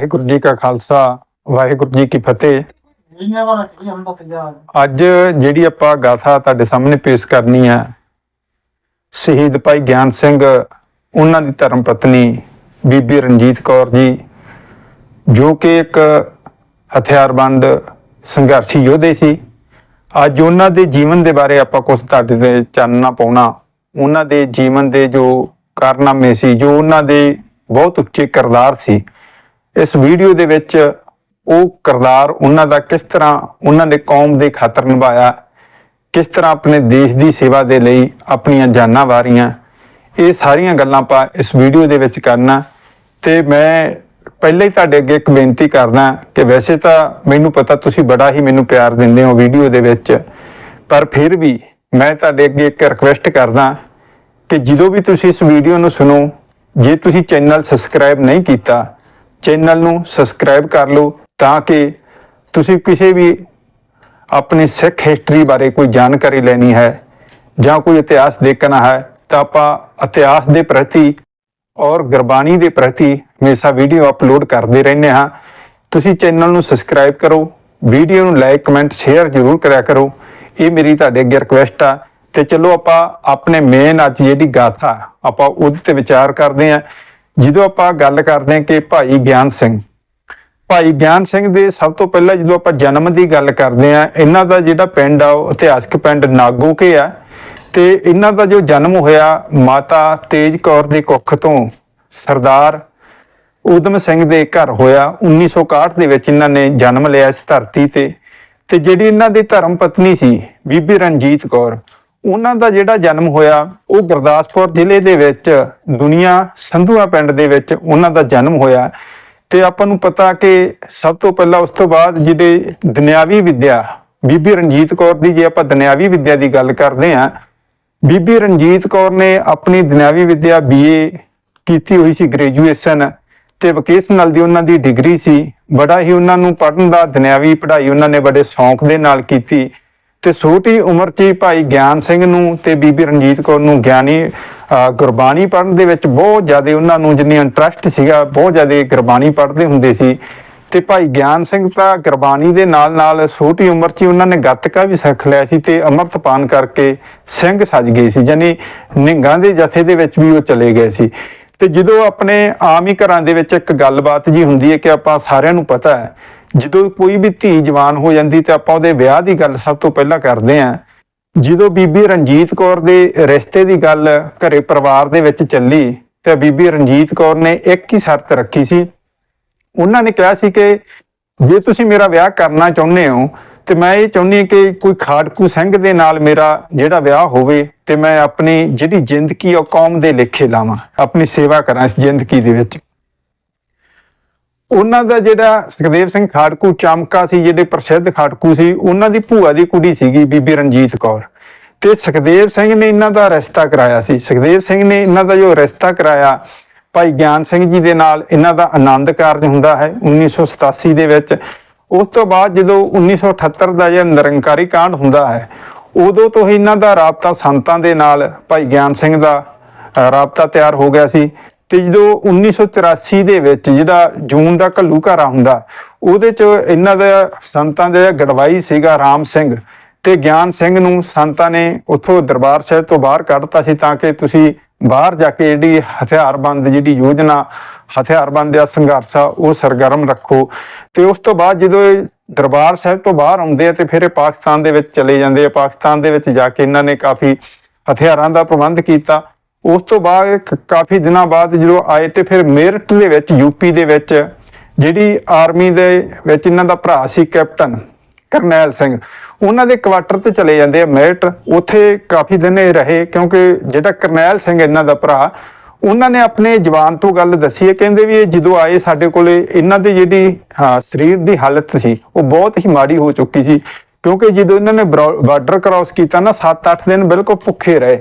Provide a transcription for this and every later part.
ਵਾਹਿਗੁਰੂ ਜੀ ਕਾ ਖਾਲਸਾ ਵਾਹਿਗੁਰੂ ਜੀ ਕੀ ਫਤਿਹ। ਅੱਜ ਜਿਹੜੀ ਆਪਾਂ ਗਾਥਾ ਤੁਹਾਡੇ ਸਾਹਮਣੇ ਪੇਸ਼ ਕਰਨੀ ਹੈ ਸ਼ਹੀਦ ਭਾਈ ਗਿਆਨ ਸਿੰਘ ਉਹਨਾਂ ਦੀ ਧਰਮ ਪਤਨੀ ਬੀਬੀ ਰਣਜੀਤ ਕੌਰ ਜੀ ਜੋ ਕਿ ਇੱਕ ਹਥਿਆਰਬੰਦ ਸੰਘਰਸ਼ੀ ਯੋਧੇ ਸੀ। ਅੱਜ ਉਹਨਾਂ ਦੇ ਜੀਵਨ ਦੇ ਬਾਰੇ ਆਪਾਂ ਕੁਝ ਤੁਹਾਡੇ ਤੇ ਚਾਨਣਾ ਪਾਉਣਾ। ਉਹਨਾਂ ਦੇ ਜੀਵਨ ਦੇ ਜੋ ਕਾਰਨਾਮੇ ਸੀ ਜੋ ਉਹਨਾਂ ਦੇ ਬਹੁਤ ਉੱਚੇ ਕਿਰਦਾਰ ਸੀ ਇਸ ਵੀਡੀਓ ਦੇ ਵਿੱਚ ਉਹ ਕਿਰਦਾਰ ਉਹਨਾਂ ਦਾ ਕਿਸ ਤਰ੍ਹਾਂ ਉਹਨਾਂ ਨੇ ਕੌਮ ਦੇ ਖਾਤਰ ਨਿਭਾਇਆ, ਕਿਸ ਤਰ੍ਹਾਂ ਆਪਣੇ ਦੇਸ਼ ਦੀ ਸੇਵਾ ਦੇ ਲਈ ਆਪਣੀਆਂ ਜਾਨਾਂ ਵਾਰੀਆਂ, ਇਹ ਸਾਰੀਆਂ ਗੱਲਾਂ ਆਪਾਂ ਇਸ ਵੀਡੀਓ ਦੇ ਵਿੱਚ ਕਰਨਾ। ਤੇ ਮੈਂ ਪਹਿਲਾਂ ਹੀ ਤੁਹਾਡੇ ਅੱਗੇ ਇੱਕ ਬੇਨਤੀ ਕਰਦਾ ਕਿ ਵੈਸੇ ਤਾਂ ਮੈਨੂੰ ਪਤਾ ਤੁਸੀਂ ਬੜਾ ਹੀ ਮੈਨੂੰ ਪਿਆਰ ਦਿੰਦੇ ਹੋ ਵੀਡੀਓ ਦੇ ਵਿੱਚ, ਪਰ ਫਿਰ ਵੀ ਮੈਂ ਤੁਹਾਡੇ ਅੱਗੇ ਇੱਕ ਰਿਕਵੈਸਟ ਕਰਦਾ ਕਿ ਜਦੋਂ ਵੀ ਤੁਸੀਂ ਇਸ ਵੀਡੀਓ ਨੂੰ ਸੁਣੋ, ਜੇ ਤੁਸੀਂ ਚੈਨਲ ਸਬਸਕ੍ਰਾਈਬ ਨਹੀਂ ਕੀਤਾ ਚੈਨਲ ਨੂੰ ਸਬਸਕ੍ਰਾਈਬ ਕਰ ਲਓ ਤਾਂ ਕਿ ਤੁਸੀਂ ਕਿਸੇ ਵੀ ਆਪਣੀ ਸਿੱਖ ਹਿਸਟਰੀ ਬਾਰੇ ਕੋਈ ਜਾਣਕਾਰੀ ਲੈਣੀ ਹੈ ਜਾਂ ਕੋਈ ਇਤਿਹਾਸ ਦੇਖਣਾ ਹੈ ਤਾਂ ਆਪਾਂ ਇਤਿਹਾਸ ਦੇ ਪ੍ਰਤੀ ਔਰ ਗੁਰਬਾਣੀ ਦੇ ਪ੍ਰਤੀ ਹਮੇਸ਼ਾ ਵੀਡੀਓ ਅਪਲੋਡ ਕਰਦੇ ਰਹਿੰਦੇ ਹਾਂ। ਤੁਸੀਂ ਚੈਨਲ ਨੂੰ ਸਬਸਕ੍ਰਾਈਬ ਕਰੋ, ਵੀਡੀਓ ਨੂੰ ਲਾਈਕ, ਕਮੈਂਟ, ਸ਼ੇਅਰ ਜ਼ਰੂਰ ਕਰਿਆ ਕਰੋ। ਇਹ ਮੇਰੀ ਤੁਹਾਡੇ ਅੱਗੇ ਰਿਕੁਐਸਟ ਆ ਤੇ ਚਲੋ ਆਪਾਂ ਆਪਣੇ ਮੇਨ ਅੱਜ ਜਿਹੜੀ ਗਾਥਾ ਆਪਾਂ ਉਹਦੇ ਤੇ ਵਿਚਾਰ ਕਰਦੇ ਹਾਂ। ਜਦੋਂ ਆਪਾਂ ਗੱਲ ਕਰਦੇ ਹਾਂ ਕਿ ਭਾਈ ਗਿਆਨ ਸਿੰਘ, ਭਾਈ ਗਿਆਨ ਸਿੰਘ ਦੇ ਸਭ ਤੋਂ ਪਹਿਲਾਂ ਜਦੋਂ ਆਪਾਂ ਜਨਮ ਦੀ ਗੱਲ ਕਰਦੇ ਹਾਂ, ਇਹਨਾਂ ਦਾ ਜਿਹੜਾ ਪਿੰਡ ਆ, ਉਹ ਇਤਿਹਾਸਕ ਪਿੰਡ ਨਾਗੋਕੇ ਆ ਤੇ ਇਹਨਾਂ ਦਾ ਜੋ ਜਨਮ ਹੋਇਆ, ਮਾਤਾ ਤੇਜ ਕੌਰ ਦੇ ਕੁੱਖ ਤੋਂ ਸਰਦਾਰ ਊਧਮ ਸਿੰਘ ਦੇ ਘਰ ਹੋਇਆ 1961 ਦੇ ਵਿੱਚ ਇਹਨਾਂ ਨੇ ਜਨਮ ਲਿਆ ਇਸ ਧਰਤੀ ਤੇ ਤੇ ਜਿਹੜੀ ਇਹਨਾਂ ਦੀ ਧਰਮ ਪਤਨੀ ਸੀ ਬੀਬੀ ਰਣਜੀਤ ਕੌਰ ਉਹਨਾਂ ਦਾ ਜਿਹੜਾ ਜਨਮ ਹੋਇਆ, ਉਹ ਗੁਰਦਾਸਪੁਰ ਜ਼ਿਲ੍ਹੇ ਦੇ ਵਿੱਚ, ਦੁਨੀਆ ਸੰਧੂਆ ਪਿੰਡ ਦੇ ਵਿੱਚ ਉਹਨਾਂ ਦਾ ਜਨਮ ਹੋਇਆ। ਤੇ ਆਪਾਂ ਨੂੰ ਪਤਾ ਕਿ ਸਭ ਤੋਂ ਪਹਿਲਾਂ ਉਸ ਤੋਂ ਬਾਅਦ ਜਿਹੜੇ ਦੁਨਿਆਵੀ ਵਿੱਦਿਆ, ਬੀਬੀ ਰਣਜੀਤ ਕੌਰ ਦੀ ਜੇ ਆਪਾਂ ਦੁਨਿਆਵੀ ਵਿੱਦਿਆ ਦੀ ਗੱਲ ਕਰਦੇ ਹਾਂ, ਬੀਬੀ ਰਣਜੀਤ ਕੌਰ ਨੇ ਆਪਣੀ ਦੁਨਿਆਵੀ ਵਿੱਦਿਆ ਬੀਏ ਕੀਤੀ ਹੋਈ ਸੀ ਗ੍ਰੈਜੂਏਸ਼ਨ ਤੇ ਵੋਕੇਸ਼ਨਲ ਦੀ ਉਹਨਾਂ ਦੀ ਡਿਗਰੀ ਸੀ। ਬੜਾ ਹੀ ਉਹਨਾਂ ਨੂੰ ਪੜ੍ਹਨ ਦਾ ਦੁਨਿਆਵੀ ਪੜ੍ਹਾਈ ਉਹਨਾਂ ਨੇ ਬੜੇ ਸ਼ੌਂਕ ਦੇ ਨਾਲ ਕੀਤੀ। ਤੇ ਛੋਟੀ ਉਮਰ 'ਚ ਹੀ ਭਾਈ ਗਿਆਨ ਸਿੰਘ ਨੂੰ ਤੇ ਬੀਬੀ ਰਣਜੀਤ ਕੌਰ ਨੂੰ ਗਿਆਨੀ ਗੁਰਬਾਣੀ ਪੜ੍ਹਨ ਦੇ ਵਿੱਚ ਬਹੁਤ ਜ਼ਿਆਦਾ ਉਹਨਾਂ ਨੂੰ ਜਿੰਨੀ ਇੰਟਰਸਟ ਸੀਗਾ, ਬਹੁਤ ਜ਼ਿਆਦਾ ਗੁਰਬਾਣੀ ਪੜ੍ਹਦੇ ਹੁੰਦੇ ਸੀ। ਤੇ ਭਾਈ ਗਿਆਨ ਸਿੰਘ ਤਾਂ ਗੁਰਬਾਣੀ ਦੇ ਨਾਲ ਨਾਲ ਛੋਟੀ ਉਮਰ 'ਚ ਹੀ ਉਹਨਾਂ ਨੇ ਗੱਤਕਾ ਵੀ ਸਿੱਖ ਲਿਆ ਸੀ ਤੇ ਅੰਮ੍ਰਿਤਪਾਨ ਕਰਕੇ ਸਿੰਘ ਸੱਜ ਗਏ ਸੀ ਯਾਨੀ ਨਿੰਗਾਂ ਦੇ ਜਥੇ ਦੇ ਵਿੱਚ ਵੀ ਉਹ ਚਲੇ ਗਏ ਸੀ। ਤੇ ਜਦੋਂ ਆਪਣੇ ਆਮ ਹੀ ਘਰਾਂ ਦੇ ਵਿੱਚ ਇੱਕ ਗੱਲਬਾਤ ਜੀ ਹੁੰਦੀ ਹੈ ਕਿ ਆਪਾਂ ਸਾਰਿਆਂ ਨੂੰ ਪਤਾ ਹੈ ਜਦੋਂ ਕੋਈ ਵੀ ਧੀ ਜਵਾਨ ਹੋ ਜਾਂਦੀ ਤੇ ਆਪਾਂ ਉਹਦੇ ਵਿਆਹ ਦੀ ਗੱਲ ਸਭ ਤੋਂ ਪਹਿਲਾਂ ਕਰਦੇ ਆਂ ਜਦੋਂ ਬੀਬੀ ਰਣਜੀਤ ਕੌਰ ਦੇ ਰਿਸ਼ਤੇ ਦੀ ਗੱਲ ਘਰੇ ਪਰਿਵਾਰ ਦੇ ਵਿੱਚ ਚੱਲੀ, ਤੇ ਬੀਬੀ ਰਣਜੀਤ ਕੌਰ ਨੇ ਇੱਕ ਹੀ ਸ਼ਰਤ ਰੱਖੀ ਸੀ। ਉਹਨਾਂ ਨੇ ਕਿਹਾ ਸੀ ਕਿ ਜੇ ਤੁਸੀਂ ਮੇਰਾ ਵਿਆਹ ਕਰਨਾ ਚਾਹੁੰਦੇ ਹੋ, ਤੇ ਮੈਂ ਇਹ ਚਾਹੁੰਦੀ ਹਾਂ ਕਿ ਕੋਈ ਖਾੜਕੂ ਸਿੰਘ ਦੇ ਨਾਲ ਮੇਰਾ ਜਿਹੜਾ ਵਿਆਹ ਹੋਵੇ, ਤੇ ਮੈਂ ਆਪਣੀ ਜਿਹੜੀ ਜ਼ਿੰਦਗੀ ਉਹ ਕੌਮ ਦੇ ਲੇਖੇ ਲਾਵਾਂ, ਆਪਣੀ ਸੇਵਾ ਕਰਾਂ ਇਸ ਜ਼ਿੰਦਗੀ ਦੇ ਵਿੱਚ। ਉਹਨਾਂ ਦਾ ਜਿਹੜਾ ਸੁਖਦੇਵ ਸਿੰਘ ਖਾੜਕੂ ਚਮਕਾ ਸੀ, ਜਿਹੜੇ ਪ੍ਰਸਿੱਧ ਖਾੜਕੂ ਸੀ, ਉਹਨਾਂ ਦੀ ਭੂਆ ਦੀ ਕੁੜੀ ਸੀਗੀ ਬੀਬੀ ਰਣਜੀਤ ਕੌਰ। ਤੇ ਸੁਖਦੇਵ ਸਿੰਘ ਨੇ ਇਹਨਾਂ ਦਾ ਰਿਸ਼ਤਾ ਕਰਾਇਆ ਸੀ। ਸੁਖਦੇਵ ਸਿੰਘ ਨੇ ਇਹਨਾਂ ਦਾ ਜੋ ਰਿਸ਼ਤਾ ਕਰਾਇਆ, ਭਾਈ ਗਿਆਨ ਸਿੰਘ ਜੀ ਦੇ ਨਾਲ ਇਹਨਾਂ ਦਾ ਆਨੰਦ ਕਾਰਜ ਹੁੰਦਾ ਹੈ 1987 ਦੇ ਵਿੱਚ। ਉਸ ਤੋਂ ਬਾਅਦ ਜਦੋਂ 1978 ਦਾ ਜਿਹੜਾ ਨਿਰੰਕਾਰੀ ਕਾਂਡ ਹੁੰਦਾ ਹੈ, ਉਦੋਂ ਤੋਂ ਹੀ ਇਹਨਾਂ ਦਾ ਰਾਬਤਾ ਸੰਤਾਂ ਦੇ ਨਾਲ ਭਾਈ ਗਿਆਨ ਸਿੰਘ ਦਾ ਰਾਬਤਾ ਤਿਆਰ ਹੋ ਗਿਆ ਸੀ। ਤੇ ਜਦੋਂ 1984 ਦੇ ਵਿੱਚ ਜਿਹੜਾ ਜੂਨ ਦਾ ਘੱਲੂ ਘੱਲੂਘਾਰਾ ਹੁੰਦਾ, ਉਹਦੇ ਚ ਇਹਨਾਂ ਦਾ ਸੰਤਾਂ ਦਾ ਗੜਵਾਈ ਸੀਗਾ ਰਾਮ ਸਿੰਘ ਤੇ ਗਿਆਨ ਸਿੰਘ ਨੂੰ ਸੰਤਾਂ ਨੇ ਉੱਥੋਂ ਦਰਬਾਰ ਸਾਹਿਬ ਤੋਂ ਬਾਹਰ ਕੱਢਤਾ ਸੀ ਤਾਂ ਕਿ ਤੁਸੀਂ ਬਾਹਰ ਜਾ ਕੇ ਜਿਹੜੀ ਹਥਿਆਰਬੰਦ ਜਿਹੜੀ ਯੋਜਨਾ, ਹਥਿਆਰਬੰਦ ਦਾ ਸੰਘਰਸ਼ ਆ, ਉਹ ਸਰਗਰਮ ਰੱਖੋ। ਤੇ ਉਸ ਤੋਂ ਬਾਅਦ ਜਦੋਂ ਇਹ ਦਰਬਾਰ ਸਾਹਿਬ ਤੋਂ ਬਾਹਰ ਆਉਂਦੇ ਆ ਤੇ ਫਿਰ ਇਹ ਪਾਕਿਸਤਾਨ ਦੇ ਵਿੱਚ ਚਲੇ ਜਾਂਦੇ ਆ। ਪਾਕਿਸਤਾਨ ਦੇ ਵਿੱਚ ਜਾ ਕੇ ਇਹਨਾਂ ਨੇ ਕਾਫੀ ਹਥਿਆਰਾਂ ਦਾ ਪ੍ਰਬੰਧ ਕੀਤਾ। ਉਸ ਤੋਂ ਬਾਅਦ ਕ- ਕਾਫੀ ਦਿਨਾਂ ਬਾਅਦ ਜਦੋਂ ਆਏ ਤੇ ਫਿਰ ਮੇਰਠ ਦੇ ਵਿੱਚ ਯੂਪੀ ਦੇ ਵਿੱਚ ਜਿਹੜੀ ਆਰਮੀ ਦੇ ਵਿੱਚ ਇਹਨਾਂ ਦਾ ਭਰਾ ਸੀ ਕੈਪਟਨ ਕਰਨੈਲ ਸਿੰਘ ਉਹਨਾਂ ਦੇ ਕੁਆਟਰ ਤੇ ਚਲੇ ਜਾਂਦੇ ਆ ਮੇਰਠ। ਉੱਥੇ ਕਾਫੀ ਦਿਨ ਇਹ ਰਹੇ ਕਿਉਂਕਿ ਜਿਹੜਾ ਕਰਨੈਲ ਸਿੰਘ ਇਹਨਾਂ ਦਾ ਭਰਾ ਉਹਨਾਂ ਨੇ ਆਪਣੇ ਜਵਾਨ ਤੋਂ ਗੱਲ ਦੱਸੀ ਹੈ। ਕਹਿੰਦੇ ਵੀ ਇਹ ਜਦੋਂ ਆਏ ਸਾਡੇ ਕੋਲੇ ਇਹਨਾਂ ਦੀ ਜਿਹੜੀ ਹਾਂ, ਸਰੀਰ ਦੀ ਹਾਲਤ ਸੀ ਉਹ ਬਹੁਤ ਹੀ ਮਾੜੀ ਹੋ ਚੁੱਕੀ ਸੀ। ਕਿਉਂਕਿ ਜਦੋਂ ਇਹਨਾਂ ਨੇ ਬਾਰਡਰ ਕ੍ਰਾਸ ਕੀਤਾ ਨਾ 7-8 ਦਿਨ ਬਿਲਕੁਲ ਭੁੱਖੇ ਰਹੇ।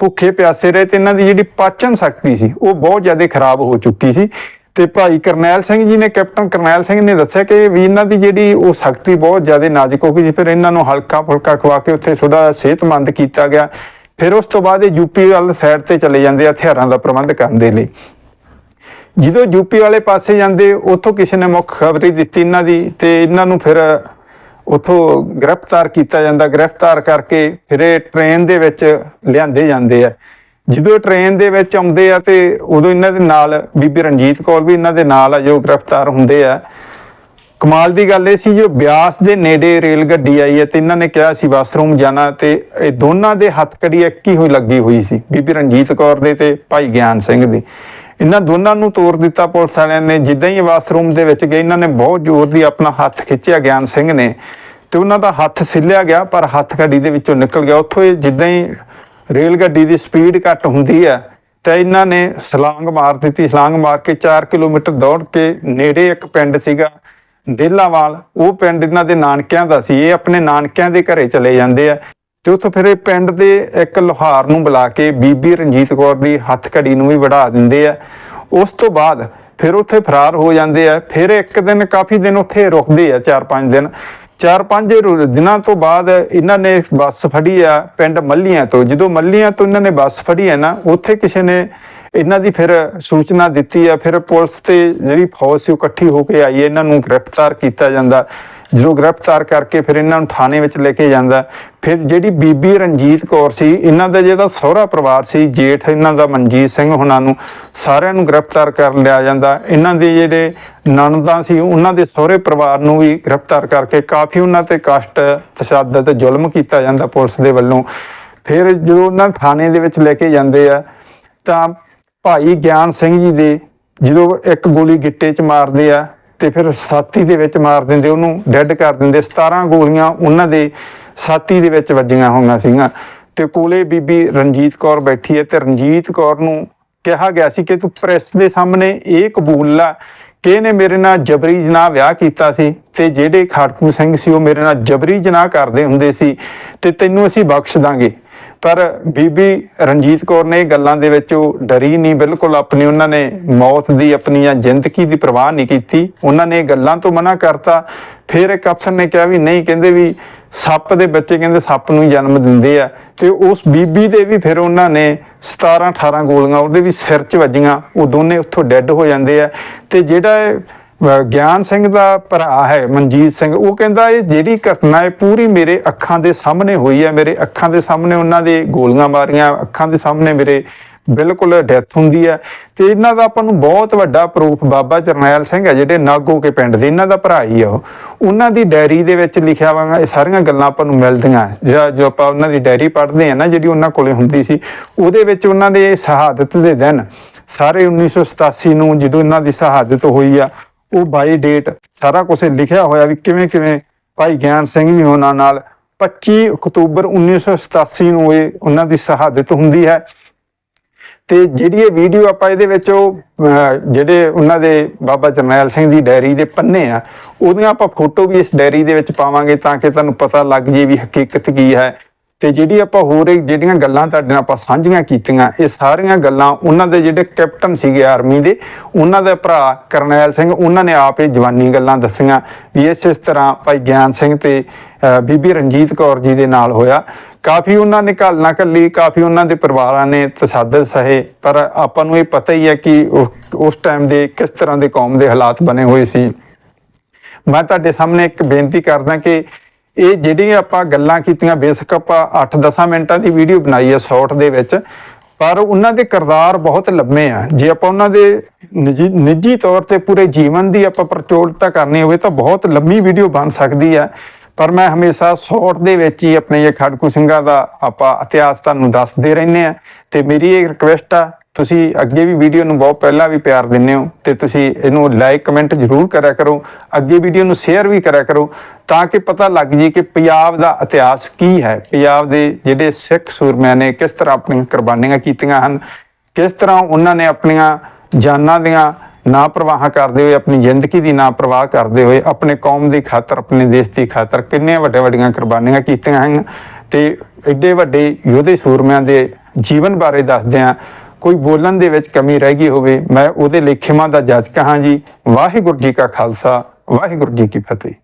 ਭੁੱਖੇ ਪਿਆਸੇ ਰਹੇ ਤੇ ਇਹਨਾਂ ਦੀ ਜਿਹੜੀ ਪਾਚਨ ਸ਼ਕਤੀ ਸੀ, ਉਹ ਬਹੁਤ ਜ਼ਿਆਦਾ ਖਰਾਬ ਹੋ ਚੁੱਕੀ ਸੀ। ਤੇ ਭਾਈ ਕਰਨੈਲ ਸਿੰਘ ਜੀ ਨੇ, ਕੈਪਟਨ ਕਰਨੈਲ ਸਿੰਘ ਨੇ ਦੱਸਿਆ ਕਿ ਵੀ ਇਹਨਾਂ ਦੀ ਜਿਹੜੀ ਉਹ ਸ਼ਕਤੀ ਬਹੁਤ ਜ਼ਿਆਦਾ ਨਾਜ਼ੁਕ ਹੋ ਗਈ ਸੀ। ਫਿਰ ਇਹਨਾਂ ਨੂੰ ਹਲਕਾ ਫੁਲਕਾ ਖਵਾ ਕੇ ਉੱਥੇ ਥੋੜਾ ਸਿਹਤਮੰਦ ਕੀਤਾ ਗਿਆ। ਫਿਰ ਉਸ ਤੋਂ ਬਾਅਦ ਇਹ ਯੂਪੀ ਵੱਲ ਸਾਈਡ ਤੇ ਚਲੇ ਜਾਂਦੇ ਆ, ਹਥਿਆਰਾਂ ਦਾ ਪ੍ਰਬੰਧ ਕਰਨ ਦੇ ਲਈ। ਜਦੋਂ ਯੂਪੀ ਵਾਲੇ ਪਾਸੇ ਜਾਂਦੇ, ਉੱਥੋਂ ਕਿਸੇ ਨੇ ਮੁੱਖ ਖਬਰੀ ਦਿੱਤੀ ਇਹਨਾਂ ਦੀ ਤੇ ਇਹਨਾਂ ਨੂੰ ਫਿਰ ਉਥੋਂ ਗ੍ਰਿਫਤਾਰ ਕੀਤਾ ਜਾਂਦਾ, ਗ੍ਰਿਫਤਾਰ ਕਰਕੇ ਫਿਰ ਇਹ ਟ੍ਰੇਨ ਦੇ ਵਿੱਚ ਲਿਆਂਦੇ ਜਾਂਦੇ ਆ। ਜਦੋਂ ਟ੍ਰੇਨ ਦੇ ਵਿੱਚ ਆਉਂਦੇ ਆ ਤੇ ਉਦੋਂ ਇਹਨਾਂ ਦੇ ਨਾਲ ਬੀਬੀ ਰਣਜੀਤ ਕੌਰ ਵੀ ਇਹਨਾਂ ਦੇ ਨਾਲ ਆ, ਜੋ ਗ੍ਰਿਫਤਾਰ ਹੁੰਦੇ ਆ। ਕਮਾਲ ਦੀ ਗੱਲ ਇਹ ਸੀ ਜੋ ਬਿਆਸ ਦੇ ਨੇੜੇ ਰੇਲ ਗੱਡੀ ਆਈ ਹੈ ਤੇ ਇਹਨਾਂ ਨੇ ਕਿਹਾ ਸੀ ਬਾਥਰੂਮ ਜਾਣਾ ਤੇ ਇਹ ਦੋਨਾਂ ਦੇ ਹੱਥ ਕੜੀ ਇੱਕ ਹੀ ਹੋਈ ਲੱਗੀ ਹੋਈ ਸੀ, ਬੀਬੀ ਰਣਜੀਤ ਕੌਰ ਦੇ ਤੇ ਭਾਈ ਗਿਆਨ ਸਿੰਘ ਦੀ। ਇਹਨਾਂ ਦੋਨਾਂ ਨੂੰ ਤੋੜ ਦਿੱਤਾ ਪੁਲਿਸ ਵਾਲਿਆਂ ਨੇ। ਜਿੱਦਾਂ ਹੀ ਵਾਸ਼ਰੂਮ ਦੇ ਵਿੱਚ ਗਏ, ਇਹਨਾਂ ਨੇ ਬਹੁਤ ਜ਼ੋਰ ਦੀ ਆਪਣਾ ਹੱਥ ਖਿੱਚਿਆ ਗਿਆਨ ਸਿੰਘ ਨੇ ਤੇ ਉਹਨਾਂ ਦਾ ਹੱਥ ਸਿੱਲਿਆ ਗਿਆ, ਪਰ ਹੱਥ ਗੱਡੀ ਦੇ ਵਿੱਚੋਂ ਨਿਕਲ ਗਿਆ। ਉੱਥੋਂ ਇਹ ਜਿੱਦਾਂ ਹੀ ਰੇਲ ਗੱਡੀ ਦੀ ਸਪੀਡ ਘੱਟ ਹੁੰਦੀ ਹੈ, ਤਾਂ ਇਹਨਾਂ ਨੇ ਸਲਾਂਗ ਮਾਰ ਦਿੱਤੀ। ਸਲਾਂਗ ਮਾਰ ਕੇ 4 ਕਿਲੋਮੀਟਰ ਦੌੜ ਕੇ ਨੇੜੇ ਇੱਕ ਪਿੰਡ ਸੀਗਾ, ਦੇਲਾਵਾਲ। ਉਹ ਪਿੰਡ ਇਹਨਾਂ ਦੇ ਨਾਨਕਿਆਂ ਦਾ ਸੀ। ਇਹ ਆਪਣੇ ਨਾਨਕਿਆਂ ਦੇ ਘਰੇ ਚਲੇ ਜਾਂਦੇ ਆ। ਤੇ ਉੱਥੋਂ ਫਿਰ ਇਹ ਪਿੰਡ ਦੇ ਇੱਕ ਲੋਹਾਰ ਨੂੰ ਬੁਲਾ ਕੇ ਬੀਬੀ ਰਣਜੀਤ ਕੌਰ ਦੀ ਹੱਥ ਘੜੀ ਨੂੰ ਵੀ ਵੜਾ ਦਿੰਦੇ ਆ। ਉਸ ਤੋਂ ਬਾਅਦ ਫਿਰ ਉੱਥੇ ਫਰਾਰ ਹੋ ਜਾਂਦੇ ਆ। ਫਿਰ ਇੱਕ ਦਿਨ, ਕਾਫੀ ਦਿਨ ਉੱਥੇ ਰੁਕਦੇ ਆ 4-5 ਦਿਨ। ਚਾਰ ਪੰਜ ਰੋ- ਦਿਨਾਂ ਤੋਂ ਬਾਅਦ ਇਹਨਾਂ ਨੇ ਬੱਸ ਫੜੀ ਆ ਪਿੰਡ ਮੱਲੀਆਂ ਤੋਂ। ਜਦੋਂ ਮੱਲੀਆਂ ਤੋਂ ਇਹਨਾਂ ਨੇ ਬੱਸ ਫੜੀ ਹੈ ਨਾ, ਉੱਥੇ ਕਿਸੇ ਨੇ ਇਹਨਾਂ ਦੀ ਫਿਰ ਸੂਚਨਾ ਦਿੱਤੀ ਆ। ਫਿਰ ਪੁਲਿਸ ਤੇ ਜਿਹੜੀ ਫੌਜ ਸੀ ਉਹ ਇਕੱਠੀ ਹੋ ਕੇ ਆਈ ਹੈ ਇਹਨਾਂ ਨੂੰ ਗ੍ਰਿਫਤਾਰ ਕੀਤਾ ਜਾਂਦਾ। ਜਦੋਂ ਗ੍ਰਿਫਤਾਰ ਕਰਕੇ ਫਿਰ ਇਹਨਾਂ ਨੂੰ ਥਾਣੇ ਵਿੱਚ ਲੈ ਕੇ ਜਾਂਦਾ। ਫਿਰ ਜਿਹੜੀ ਬੀਬੀ ਰਣਜੀਤ ਕੌਰ ਸੀ, ਇਹਨਾਂ ਦਾ ਜਿਹੜਾ ਸਹੁਰਾ ਪਰਿਵਾਰ ਸੀ, ਜੇਠ ਇਹਨਾਂ ਦਾ ਮਨਜੀਤ ਸਿੰਘ ਹੁਣਾਂ ਨੂੰ ਸਾਰਿਆਂ ਨੂੰ ਗ੍ਰਿਫਤਾਰ ਕਰ ਲਿਆ ਜਾਂਦਾ। ਇਹਨਾਂ ਦੇ ਜਿਹੜੇ ਨਣਦਾਂ ਸੀ, ਉਹਨਾਂ ਦੇ ਸਹੁਰੇ ਪਰਿਵਾਰ ਨੂੰ ਵੀ ਗ੍ਰਿਫਤਾਰ ਕਰਕੇ ਕਾਫੀ ਉਹਨਾਂ ਤੇ ਕਸ਼ਟ, ਤਸ਼ੱਦਦ ਜ਼ੁਲਮ ਕੀਤਾ ਜਾਂਦਾ ਪੁਲਿਸ ਦੇ ਵੱਲੋਂ। ਫਿਰ ਜਦੋਂ ਉਹਨਾਂ ਥਾਣੇ ਦੇ ਵਿੱਚ ਲੈ ਕੇ ਜਾਂਦੇ ਆ, ਤਾਂ ਭਾਈ ਗਿਆਨ ਸਿੰਘ ਜੀ ਦੇ ਜਦੋਂ ਇੱਕ ਗੋਲੀ ਗਿੱਟੇ 'ਚ ਮਾਰਦੇ ਆ ਤੇ ਫਿਰ ਛਾਤੀ ਦੇ ਵਿੱਚ ਮਾਰ ਦਿੰਦੇ, ਉਹਨੂੰ ਡੈੱਡ ਕਰ ਦਿੰਦੇ। 17 ਗੋਲੀਆਂ ਉਹਨਾਂ ਦੇ ਛਾਤੀ ਦੇ ਵਿੱਚ ਵੱਜੀਆਂ ਹੋਈਆਂ ਸੀਗੀਆਂ। ਤੇ ਕੋਲੇ ਬੀਬੀ ਰਣਜੀਤ ਕੌਰ ਬੈਠੀ ਹੈ ਤੇ ਰਣਜੀਤ ਕੌਰ ਨੂੰ ਕਿਹਾ ਗਿਆ ਸੀ ਕਿ ਤੂੰ ਪ੍ਰੈਸ ਦੇ ਸਾਹਮਣੇ ਇਹ ਕਬੂਲ ਲਾ ਕਿ ਇਹਨੇ ਮੇਰੇ ਨਾਲ ਜਬਰੀ ਜਨਾਹ ਵਿਆਹ ਕੀਤਾ ਸੀ ਤੇ ਜਿਹੜੇ ਖਾੜਕੂ ਸਿੰਘ ਸੀ ਉਹ ਮੇਰੇ ਨਾਲ ਜਬਰੀ ਜਨਾਹ ਕਰਦੇ ਹੁੰਦੇ ਸੀ ਤੇ ਤੈਨੂੰ ਅਸੀਂ ਬਖਸ਼ ਦਾਂਗੇ। ਪਰ ਬੀਬੀ ਰਣਜੀਤ ਕੌਰ ਨੇ ਇਹ ਗੱਲਾਂ ਦੇ ਵਿੱਚ ਉਹ ਡਰੀ ਨਹੀਂ, ਬਿਲਕੁਲ ਆਪਣੀ ਉਹਨਾਂ ਨੇ ਮੌਤ ਦੀ ਆਪਣੀ ਜਾਂ ਜ਼ਿੰਦਗੀ ਦੀ ਪਰਵਾਹ ਨਹੀਂ ਕੀਤੀ। ਉਹਨਾਂ ਨੇ ਗੱਲਾਂ ਤੋਂ ਮਨਾ ਕਰਤਾ। ਫਿਰ ਇੱਕ ਅਫਸਰ ਨੇ ਕਿਹਾ ਵੀ ਨਹੀਂ, ਕਹਿੰਦੇ ਵੀ ਸੱਪ ਦੇ ਬੱਚੇ ਕਹਿੰਦੇ ਸੱਪ ਨੂੰ ਹੀ ਜਨਮ ਦਿੰਦੇ ਆ। ਤੇ ਉਸ ਬੀਬੀ ਦੇ ਵੀ ਫਿਰ ਉਹਨਾਂ ਨੇ 17 18 ਗੋਲੀਆਂ, ਉਹਦੇ ਵੀ ਸਿਰ 'ਚ ਵੱਜੀਆਂ, ਉਹ ਦੋਨੇ ਉੱਥੋਂ ਡੈੱਡ ਹੋ ਜਾਂਦੇ ਆ। ਤੇ ਜਿਹੜਾ ਗਿਆਨ ਸਿੰਘ ਦਾ ਭਰਾ ਹੈ, ਮਨਜੀਤ ਸਿੰਘ। ਉਹ ਕਹਿੰਦਾ, ਇਹ ਜਿਹੜੀ ਘਟਨਾ ਹੈ, ਪੂਰੀ ਮੇਰੇ ਅੱਖਾਂ ਦੇ ਸਾਹਮਣੇ ਹੋਈ ਹੈ। ਮੇਰੇ ਅੱਖਾਂ ਦੇ ਸਾਹਮਣੇ ਉਹਨਾਂ ਦੇ ਗੋਲੀਆਂ ਮਾਰੀਆਂ, ਅੱਖਾਂ ਦੇ ਸਾਹਮਣੇ ਮੇਰੇ ਬਿਲਕੁਲ ਡੈਥ ਹੁੰਦੀ ਹੈ। ਤੇ ਇਹਨਾਂ ਦਾ ਆਪਾਂ ਨੂੰ ਬਹੁਤ ਵੱਡਾ ਪ੍ਰੂਫ ਬਾਬਾ ਜਰਨੈਲ ਸਿੰਘ ਹੈ, ਜਿਹੜੇ ਨਾਗੋ ਕੇ ਪਿੰਡ ਦੇ। ਇਹਨਾਂ ਦਾ ਭਰਾ ਹੀ ਆ ਉਹ। ਉਹਨਾਂ ਦੀ ਡਾਇਰੀ ਦੇ ਵਿੱਚ ਲਿਖਿਆ ਵਾਂਗਾ ਇਹ ਸਾਰੀਆਂ ਗੱਲਾਂ ਆਪਾਂ ਨੂੰ ਮਿਲਦੀਆਂ। ਜਿਹੜਾ ਜੋ ਆਪਾਂ ਉਹਨਾਂ ਦੀ ਡਾਇਰੀ ਪੜ੍ਹਦੇ ਆ ਨਾ, ਜਿਹੜੀ ਉਹਨਾਂ ਕੋਲੇ ਹੁੰਦੀ ਸੀ, ਉਹਦੇ ਵਿੱਚ ਉਹਨਾਂ ਦੇ ਸ਼ਹਾਦਤ ਦੇ ਦਿਨ, ਸਾਰੇ 1987 ਨੂੰ ਜਦੋਂ ਇਹਨਾਂ ਦੀ ਸ਼ਹਾਦਤ ਹੋਈ ਆ ਉਹ ਬਾਈ ਡੇਟ ਸਾਰਾ ਕੁਝ ਲਿਖਿਆ ਹੋਇਆ ਵੀ ਕਿਵੇਂ ਕਿਵੇਂ ਭਾਈ ਗਿਆਨ ਸਿੰਘ ਵੀ ਉਹਨਾਂ ਨਾਲ 25 ਅਕਤੂਬਰ 1987 ਨੂੰ ਇਹ ਉਹਨਾਂ ਦੀ ਸ਼ਹਾਦਤ ਹੁੰਦੀ ਹੈ। ਤੇ ਜਿਹੜੀ ਇਹ ਵੀਡੀਓ ਆਪਾਂ ਇਹਦੇ ਵਿੱਚ ਉਹ ਜਿਹੜੇ ਉਹਨਾਂ ਦੇ ਬਾਬਾ ਜਰਨੈਲ ਸਿੰਘ ਦੀ ਡਾਇਰੀ ਦੇ ਪੰਨੇ ਆ, ਉਹਦੀਆਂ ਆਪਾਂ ਫੋਟੋ ਵੀ ਇਸ ਡਾਇਰੀ ਦੇ ਵਿੱਚ ਪਾਵਾਂਗੇ ਤਾਂ ਕਿ ਤੁਹਾਨੂੰ ਪਤਾ ਲੱਗ ਜੇ ਵੀ ਹਕੀਕਤ ਕੀ ਹੈ। ਤੇ ਜਿਹੜੀ ਆਪਾਂ ਹੋਰ ਜਿਹੜੀਆਂ ਗੱਲਾਂ ਤੁਹਾਡੇ ਨਾਲ ਆਪਾਂ ਸਾਂਝੀਆਂ ਕੀਤੀਆਂ, ਇਹ ਸਾਰੀਆਂ ਗੱਲਾਂ ਉਹਨਾਂ ਦੇ ਜਿਹੜੇ ਕੈਪਟਨ ਸੀਗੇ ਆਰਮੀ ਦੇ, ਉਹਨਾਂ ਦਾ ਭਰਾ ਕਰਨੈਲ ਸਿੰਘ, ਉਹਨਾਂ ਨੇ ਆਪ ਇਹ ਜਵਾਨੀ ਗੱਲਾਂ ਦੱਸੀਆਂ ਵੀ ਇਸ ਇਸ ਤਰ੍ਹਾਂ ਭਾਈ ਗਿਆਨ ਸਿੰਘ ਤੇ ਬੀਬੀ ਰਣਜੀਤ ਕੌਰ ਜੀ ਦੇ ਨਾਲ ਹੋਇਆ। ਕਾਫੀ ਉਹਨਾਂ ਨੇ ਘੱਲ ਨਾ ਕੱਲੀ ਕਾਫੀ ਉਹਨਾਂ ਦੇ ਪਰਿਵਾਰਾਂ ਨੇ ਤਸਾਦਦ ਸਹੇ, ਪਰ ਆਪਾਂ ਨੂੰ ਇਹ ਪਤਾ ਹੀ ਹੈ ਕਿ ਉਹ- ਉਸ ਟਾਈਮ ਦੇ ਕਿਸ ਤਰ੍ਹਾਂ ਦੇ ਕੌਮ ਦੇ ਹਾਲਾਤ ਬਣੇ ਹੋਏ ਸੀ। ਮੈਂ ਤੁਹਾਡੇ ਸਾਹਮਣੇ ਇੱਕ ਬੇਨਤੀ ਕਰਦਾ ਕਿ ਇਹ ਜਿਹੜੀਆਂ ਆਪਾਂ ਗੱਲਾਂ ਕੀਤੀਆਂ, ਬੇਸ਼ੱਕ ਆਪਾਂ 8-10 ਮਿੰਟਾਂ ਦੀ ਵੀਡੀਓ ਬਣਾਈ ਹੈ ਸ਼ਾਰਟ ਦੇ ਵਿੱਚ, ਪਰ ਉਹਨਾਂ ਦੇ ਕਿਰਦਾਰ ਬਹੁਤ ਲੰਮੇ ਆ। ਜੇ ਆਪਾਂ ਉਹਨਾਂ ਦੇ ਨਿੱਜੀ ਨਿੱਜੀ ਤੌਰ ਤੇ ਪੂਰੇ ਜੀਵਨ ਦੀ ਆਪਾਂ ਪ੍ਰਚੋਲਤਾ ਕਰਨੀ ਹੋਵੇ ਤਾਂ ਬਹੁਤ ਲੰਮੀ ਵੀਡੀਓ ਬਣ ਸਕਦੀ ਹੈ। ਪਰ ਮੈਂ ਹਮੇਸ਼ਾ ਸ਼ਾਰਟ ਦੇ ਵਿੱਚ ਹੀ ਆਪਣੇ ਇਹ ਖੜਕੂ ਸਿੰਘਾਂ ਦਾ ਆਪਾਂ ਇਤਿਹਾਸ ਤੁਹਾਨੂੰ ਦੱਸਦੇ ਰਹਿੰਦੇ ਆ ਤੇ ਮੇਰੀ ਇਹ ਰਿਕਵੈਸਟ ਆ, ਤੁਸੀਂ ਅੱਗੇ ਵੀ ਵੀਡੀਓ ਨੂੰ ਬਹੁਤ ਪਹਿਲਾਂ ਵੀ ਪਿਆਰ ਦਿੰਦੇ ਹੋ ਤੇ ਤੁਸੀਂ ਇਹਨੂੰ ਲਾਈਕ ਕਮੈਂਟ ਜ਼ਰੂਰ ਕਰਿਆ ਕਰੋ। ਅੱਗੇ ਵੀਡੀਓ ਨੂੰ ਸ਼ੇਅਰ ਵੀ ਕਰਿਆ ਕਰੋ ਤਾਂ ਕਿ ਪਤਾ ਲੱਗ ਜੇ ਕਿ ਪੰਜਾਬ ਦਾ ਇਤਿਹਾਸ ਕੀ ਹੈ। ਪੰਜਾਬ ਦੇ ਜਿਹੜੇ ਸਿੱਖ ਸੂਰਮਿਆਂ ਨੇ ਕਿਸ ਤਰ੍ਹਾਂ ਆਪਣੀਆਂ ਕੁਰਬਾਨੀਆਂ ਕੀਤੀਆਂ ਹਨ, ਕਿਸ ਤਰ੍ਹਾਂ ਉਹਨਾਂ ਨੇ ਆਪਣੀਆਂ ਜਾਨਾਂ ਦੀਆਂ ਨਾ ਪ੍ਰਵਾਹ ਕਰਦੇ ਹੋਏ, ਆਪਣੀ ਜ਼ਿੰਦਗੀ ਦੀ ਨਾ ਪ੍ਰਵਾਹ ਕਰਦੇ ਹੋਏ, ਆਪਣੇ ਕੌਮ ਦੀ ਖਾਤਰ, ਆਪਣੇ ਦੇਸ਼ ਦੀ ਖਾਤਰ ਕਿੰਨੀਆਂ ਵੱਡੇ ਵੱਡੀਆਂ ਕੁਰਬਾਨੀਆਂ ਕੀਤੀਆਂ ਹਨ। ਤੇ ਐਡੇ ਵੱਡੇ ਯੋਧੇ ਸੂਰਮਿਆਂ ਦੇ ਜੀਵਨ ਬਾਰੇ ਦੱਸਦੇ ਆ ਕੋਈ ਬੋਲਣ ਦੇ ਵਿੱਚ ਕਮੀ ਰਹਿ ਗਈ ਹੋਵੇ, ਮੈਂ ਉਹਦੇ ਲੇਖਿਆਂ ਦਾ ਜੱਜ ਕਹਾਂ ਜੀ। ਵਾਹਿਗੁਰੂ ਜੀ ਕਾ ਖਾਲਸਾ, ਵਾਹਿਗੁਰੂ ਜੀ ਕੀ ਫਤਿਹ।